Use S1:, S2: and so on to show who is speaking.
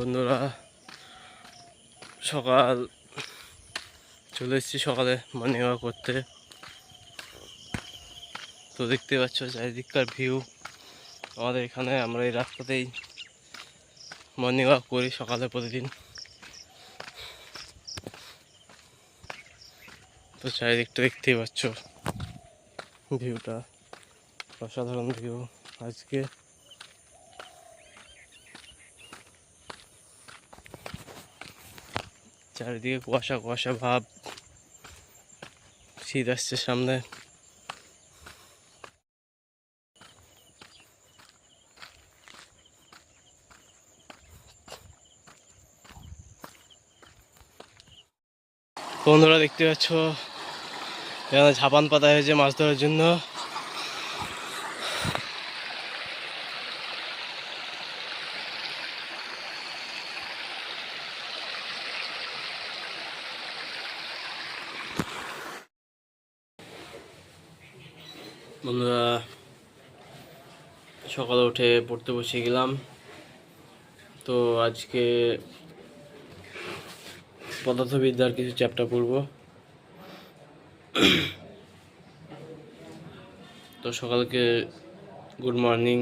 S1: বন্ধুরা, সকাল চলে এসেছি সকালে মর্নিং ওয়াক করতে। তো দেখতে পাচ্ছ চারিদিককার ভিউ আমাদের এখানে আমরা এই রাস্তাতেই মর্নিং ওয়াক করি সকালে প্রতিদিন। তো চারিদিকটা দেখতেই পাচ্ছ। ভিউটা অসাধারণ ভিউ আজকে চারিদিকে কুয়াশা কুয়াশা ভাব। শীত আসছে সামনে। বন্ধুরা দেখতে পাচ্ছ, এখানে ঝাপান পাতা হয়েছে মাছ ধরার জন্য। বন্ধুরা, সকালে উঠে পড়তে বসে গেলাম। তো আজকে পদার্থবিদ্যার কিছু চ্যাপ্টার পড়ব। তো সকালকে গুড মর্নিং